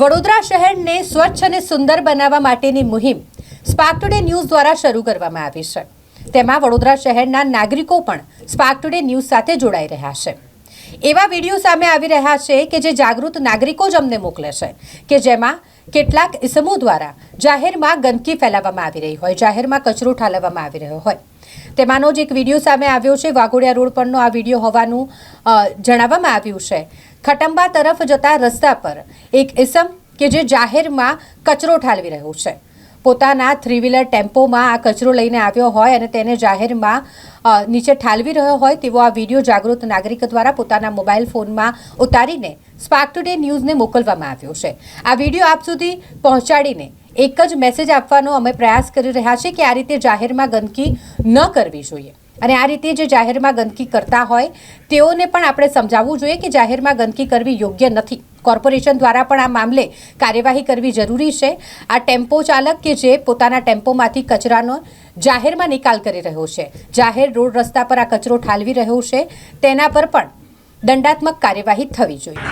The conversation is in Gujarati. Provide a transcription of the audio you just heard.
વડોદરા શહેરને સ્વચ્છ અને સુંદર બનાવવા માટેની મુહિમ સ્પાર્ક ટુડે ન્યૂઝ દ્વારા શરૂ કરવામાં આવી છે. તેમાં વડોદરા શહેરના નાગરિકો પણ સ્પાર્ક ટુડે ન્યૂઝ સાથે જોડાઈ રહ્યા છે. એવા વીડિયો સામે આવી રહ્યા છે કે જે જાગૃત નાગરિકો જ અમને મોકલે છે, કે જેમાં કેટલાક ઇસમો દ્વારા જાહેરમાં ગંદકી ફેલાવવામાં આવી રહી હોય, જાહેરમાં કચરો ઠાલવવામાં આવી રહ્યો હોય. તેમાંનો જ એક વીડિયો સામે આવ્યો છે. વાઘોડિયા રોડ પરનો આ વીડિયો હોવાનું જણાવવામાં આવ્યું છે. ખટંબા તરફ જતા રસ્તા પર એક ઇસમ કે જે જાહેરમાં કચરો ઠાલવી રહ્યો છે. પોતાના થ્રી વ્હીલર ટેમ્પોમાં આ કચરો લઈને આવ્યો હોય અને તેને જાહેરમાં નીચે ઠાલવી રહ્યો હોય તેવો આ વીડિયો જાગૃત નાગરિક દ્વારા પોતાના મોબાઈલ ફોનમાં ઉતારીને સ્પાર્ક ટુડે ન્યૂઝને મોકલવામાં આવ્યો છે. આ વીડિયો આપ સુધી પહોંચાડીને એક જ મેસેજ આપવાનો અમે પ્રયાસ કરી રહ્યા છીએ કે આ રીતે જાહેરમાં ગંદકી ન કરવી જોઈએ. અને આ રીતે જે જાહેરમાં ગંદકી કરતા હોય, તેઓને પણ આપણે સમજાવવું જોઈએ કે જાહેરમાં ગંદકી કરવી યોગ્ય નથી. કોર્પોરેશન દ્વારા પણ આ મામલે કાર્યવાહી કરવી જરૂરી છે. આ ટેમ્પો ચાલક કે જે પોતાના ટેમ્પોમાંથી કચરાનો જાહેરમાં નિકાલ કરી રહ્યો છે, જાહેર રોડ રસ્તા પર આ કચરો ઠાલવી રહ્યો છે, તેના પર પણ દંડાત્મક કાર્યવાહી થવી જોઈએ.